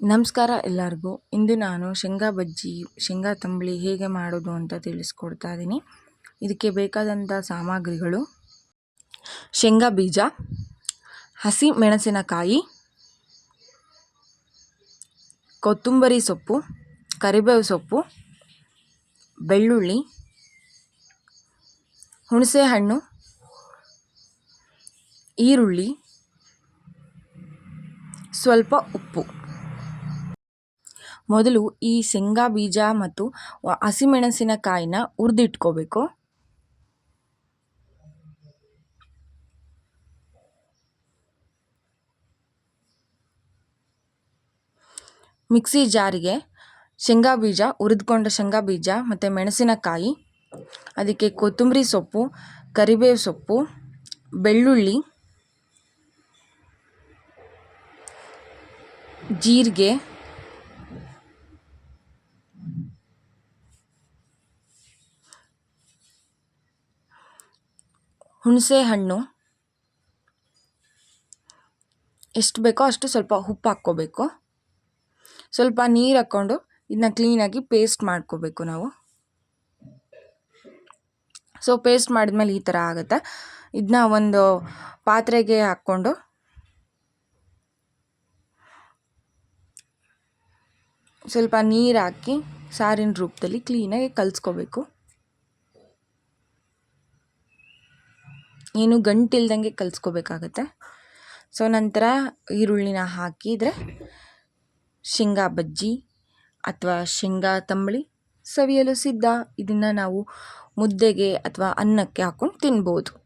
ನಮಸ್ಕಾರ ಎಲ್ಲರಿಗೂ. ಇಂದು ನಾನು ಶೇಂಗಾ ಬಜ್ಜಿ, ಶೇಂಗಾ ತಂಬಳಿ ಹೇಗೆ ಮಾಡೋದು ಅಂತ ತಿಳಿಸ್ಕೊಡ್ತಾ ಇದ್ದೀನಿ ಇದಕ್ಕೆ ಬೇಕಾದಂಥ ಸಾಮಗ್ರಿಗಳು. ಶೇಂಗಾ ಬೀಜ, ಹಸಿ ಮೆಣಸಿನಕಾಯಿ, ಕೊತ್ತಂಬರಿ ಸೊಪ್ಪು, ಕರಿಬೇವು ಸೊಪ್ಪು, ಬೆಳ್ಳುಳ್ಳಿ ಹುಣಸೆಹಣ್ಣು ಈರುಳ್ಳಿ, ಸ್ವಲ್ಪ ಉಪ್ಪು. ಮೊದಲು ಈ ಶೇಂಗಾ ಬೀಜ ಮತ್ತು ಹಸಿಮೆಣಸಿನಕಾಯಿನ ಹುರಿದಿಟ್ಕೋಬೇಕು. ಮಿಕ್ಸಿ ಜಾರಿಗೆ ಶೇಂಗಾ ಬೀಜ, ಹುರಿದುಕೊಂಡ ಶೇಂಗಾ ಬೀಜ ಮತ್ತು ಮೆಣಸಿನಕಾಯಿ, ಅದಕ್ಕೆ ಕೊತ್ತಂಬರಿ ಸೊಪ್ಪು, ಕರಿಬೇವು ಸೊಪ್ಪು, ಬೆಳ್ಳುಳ್ಳಿ, ಜೀರಿಗೆ ಹುಣಸೆ ಹಣ್ಣು ಎಷ್ಟು ಬೇಕೋ ಅಷ್ಟು ಸ್ವಲ್ಪ ಉಪ್ಪು ಹಾಕ್ಕೋಬೇಕು. ಸ್ವಲ್ಪ ನೀರು ಹಾಕ್ಕೊಂಡು ಇದನ್ನ ಕ್ಲೀನಾಗಿ ಪೇಸ್ಟ್ ಮಾಡ್ಕೋಬೇಕು ನಾವು. ಸೊ ಪೇಸ್ಟ್ ಮಾಡಿದ್ಮೇಲೆ ಈ ಥರ ಆಗುತ್ತೆ. ಇದನ್ನ ಒಂದು ಪಾತ್ರೆಗೆ ಹಾಕ್ಕೊಂಡು ಸ್ವಲ್ಪ ನೀರು ಹಾಕಿ ಸಾರಿನ ರೂಪದಲ್ಲಿ ಕ್ಲೀನಾಗಿ ಕಲಿಸ್ಕೋಬೇಕು. ಏನು ಗಂಟಿಲ್ದಂಗೆ ಕಲಿಸ್ಕೋಬೇಕಾಗತ್ತೆ. ಸೊ, ನಂತರ ಈರುಳ್ಳಿನ ಹಾಕಿದರೆ ಶೇಂಗಾ ಬಜ್ಜಿ ಅಥವಾ ಶೇಂಗಾ ತಂಬಳಿ ಸವಿಯಲು ಸಿದ್ಧ. ಇದನ್ನು ನಾವು ಮುದ್ದೆಗೆ ಅಥವಾ ಅನ್ನಕ್ಕೆ ಹಾಕ್ಕೊಂಡು ತಿನ್ಬೋದು.